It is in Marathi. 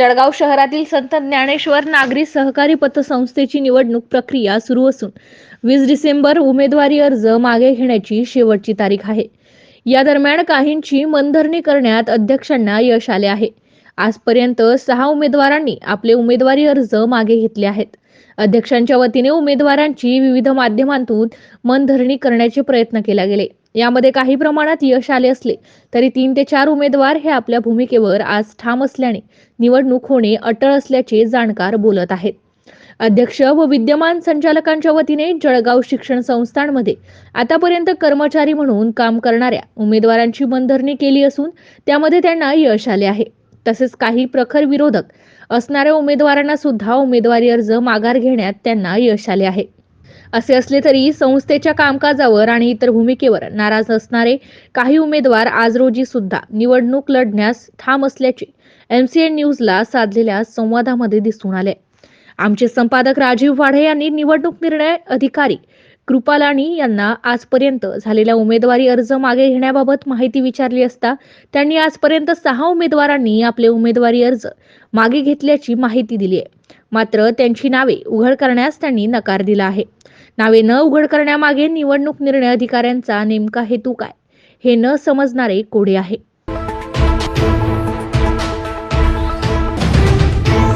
जळगाव शहरातील संत ज्ञानेश्वर नागरी सहकारी पतसंस्थेची निवडणूक प्रक्रिया सुरू असून वीस डिसेंबर उमेदवारी अर्ज मागे घेण्याची शेवटची तारीख आहे. या दरम्यान काहींची मनधरणी करण्यात अध्यक्षांना यश आले आहे. आजपर्यंत सहा उमेदवारांनी आपले उमेदवारी अर्ज मागे घेतले आहेत. अध्यक्षांच्या वतीने उमेदवारांची विविध माध्यमांतून मनधरणी करण्याचे प्रयत्न केले गेले. यामध्ये काही प्रमाणात यश आले असले तरी तीन ते चार उमेदवार हे आपल्या भूमिकेवर आज ठाम असल्याने निवडणूक होणे अटळ असल्याचे जाणकार बोलत आहेत. अध्यक्ष व विद्यमान संचालकांच्या वतीने जळगाव शिक्षण संस्थांमध्ये आतापर्यंत कर्मचारी म्हणून काम करणाऱ्या उमेदवारांची मनधरणी केली असून त्यामध्ये त्यांना यश आले आहे. तसेच काही प्रखर विरोधक असणाऱ्या उमेदवारांना सुद्धा उमेदवारी अर्ज माघार घेण्यात त्यांना यश आले आहे. असे असले तरी संस्थेच्या कामकाजावर आणि इतर भूमिकेवर नाराज असणारे काही उमेदवार आज रोजी सुद्धा निवडणूक लढण्यास ठाम असल्याचे एमसीएन न्यूजला साधलेल्या संवादामध्ये दिसून आले. आमचे संपादक राजीव वाढे यांनी निवडणूक निर्णय अधिकारी कृपालानी यांना आजपर्यंत झालेल्या उमेदवारी अर्ज मागे घेण्याबाबत माहिती विचारली असता त्यांनी आजपर्यंत सहा उमेदवारांनी आपले उमेदवारी अर्ज मागे घेतल्याची माहिती दिली आहे. मात्र त्यांची नावे उघड करण्यास त्यांनी नकार दिला आहे. नावे न उघड करण्यामागे निवडणूक निर्णय अधिकाऱ्यांचा नेमका हेतू काय? हे न समजणारे कोडे आहे.